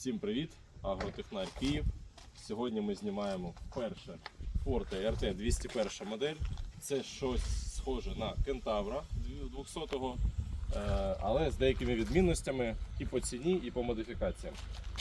Всім привіт! Агротехнар Київ. Сьогодні ми знімаємо перше Forte RT 201 модель. Це щось схоже на кентавра 200-го, е, але з деякими відмінностями і по ціні, і по модифікаціям.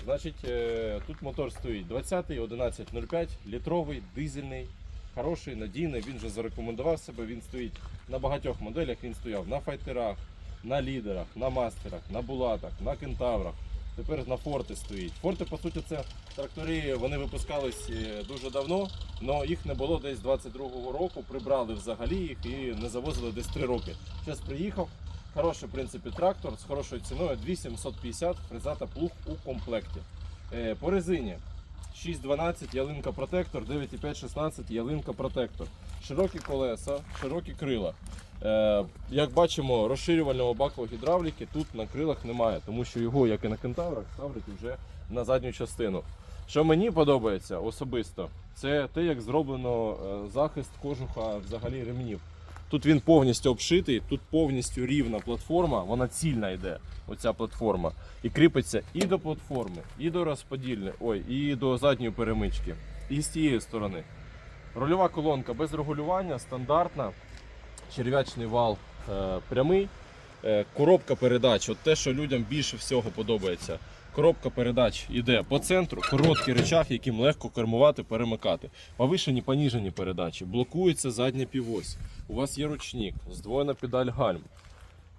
Значить, е, тут мотор стоїть 20-й 1105, літровий, дизельний, хороший, надійний. Він вже зарекомендував себе. Він стоїть на багатьох моделях. Він стояв на файтерах, на лідерах, на мастерах, на булатах, на кентаврах. Тепер на форти стоїть. Форти, по суті, це трактори, вони випускались е, дуже давно, але їх не було десь 22-го року. Прибрали взагалі їх і не завозили десь 3 роки. Зараз приїхав. Хороший, в принципі, трактор з хорошою ціною 2750 фрезата плуг у комплекті. Е, По резині 612 ялинка протектор, 9,5-16 ялинка протектор. Широкі колеса, широкі крила. Е, як бачимо, розширювального баку гідравліки тут на крилах немає, тому що його, як і на кентаврах, ставлять вже на задню частину. Що мені подобається особисто, це те, як зроблено е, захист кожуха взагалі ремнів. Тут він повністю обшитий, тут повністю рівна платформа, вона цільна йде, оця платформа. І кріпиться і до платформи, і до розподільної, ой, і до задньої перемички, і з тієї сторони. Рульова колонка без регулювання, стандартна. Черв'ячний вал е, прямий. Е, коробка передач, от те, що людям більше всього подобається. Коробка передач йде по центру, короткий речах, яким легко кермувати, перемикати. Повишені, поніжені передачі. Блокується задня півось. У вас є ручник, здвоєна педаль гальм.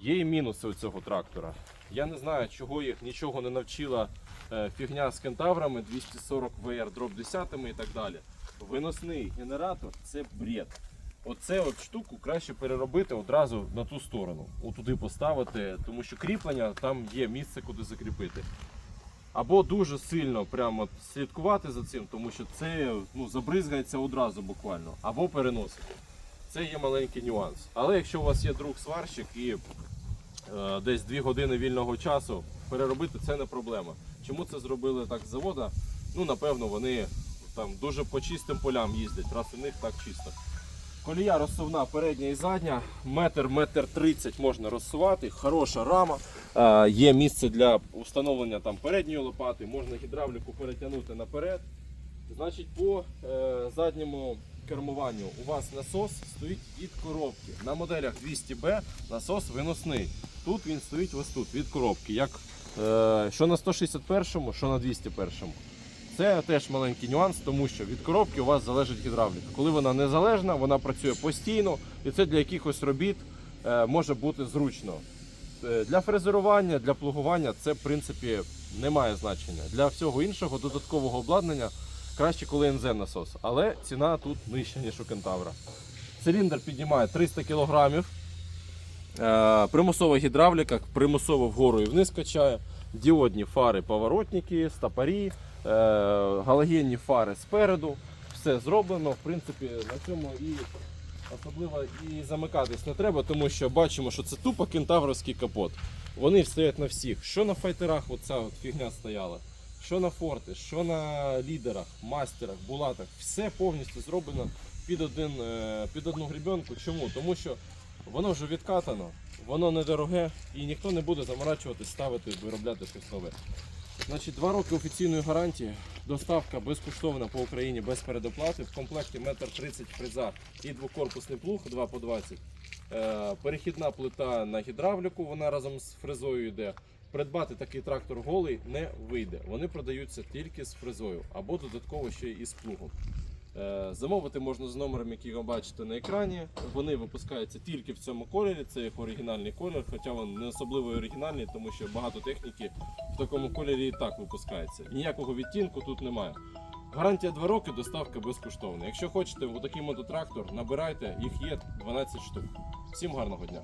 Є і мінуси у цього трактора. Я не знаю, чого їх нічого не навчила е, фігня з кентаврами 240 VR дроп 10 і так далі. Виносний генератор це бред. Оце от штуку краще переробити одразу на ту сторону, отуди поставити, тому що кріплення там є місце, куди закріпити. Або дуже сильно прямо слідкувати за цим, тому що це ну, забризгається одразу буквально, або переносити. Це є маленький нюанс. Але якщо у вас є друг сварщик і е, десь 2 години вільного часу, переробити це не проблема. Чому це зробили так з завода? Ну, напевно, вони там дуже по чистим полям їздять, раз у них так чисто. Колія розсувна передня і задня, метр, метр тридцять можна розсувати, хороша рама. Е, є місце для встановлення там передньої лопати, можна гідравліку перетягнути наперед. Значить, по е, задньому кермуванню у вас насос стоїть від коробки. На моделях 200B насос виносний. Тут він стоїть ось тут від коробки. Як, е, що на 161, що на 201. Це теж маленький нюанс, тому що від коробки у вас залежить гідравліка. Коли вона незалежна, вона працює постійно, і це для якихось робіт е, може бути зручно. Е, Для фрезерування, для плугування це в принципі не має значення. Для всього іншого додаткового обладнання краще, коли НЗ насос, але ціна тут нижча, ніж у кентавра. Циліндр піднімає 300 кг. Е, Примусова гідравліка, примусово вгору і вниз качає. Діодні фари, поворотники, стопорі, е, галогенні фари спереду. Все зроблено. В принципі, на цьому і особливо і замикатись не треба, тому що бачимо, що це тупо кентавровський капот. Вони стоять на всіх. Що на файтерах оця от фігня стояла, що на форти, що на лідерах, мастерах, булатах. Все повністю зроблено під, один, е, під одну гребенку. Чому? Тому що воно вже відкатано, воно недороге і ніхто не буде заморачуватись, ставити, виробляти щось нове. Значить, два роки офіційної гарантії, доставка безкоштовна по Україні без передоплати. В комплекті 1,30 м фреза і двокорпусний плуг 2 по 20. Е, перехідна плита на гідравліку, вона разом з фрезою йде. Придбати такий трактор голий не вийде. Вони продаються тільки з фрезою або додатково ще і з плугом. Е, Замовити можна з номером, який ви бачите на екрані. Вони випускаються тільки в цьому кольорі. Це їх оригінальний колір, хоча він не особливо оригінальний, тому що багато техніки в такому кольорі і так випускається. Ніякого відтінку тут немає. Гарантія 2 роки, доставка безкоштовна. Якщо хочете такий мототрактор, набирайте, їх є 12 штук. Всім гарного дня!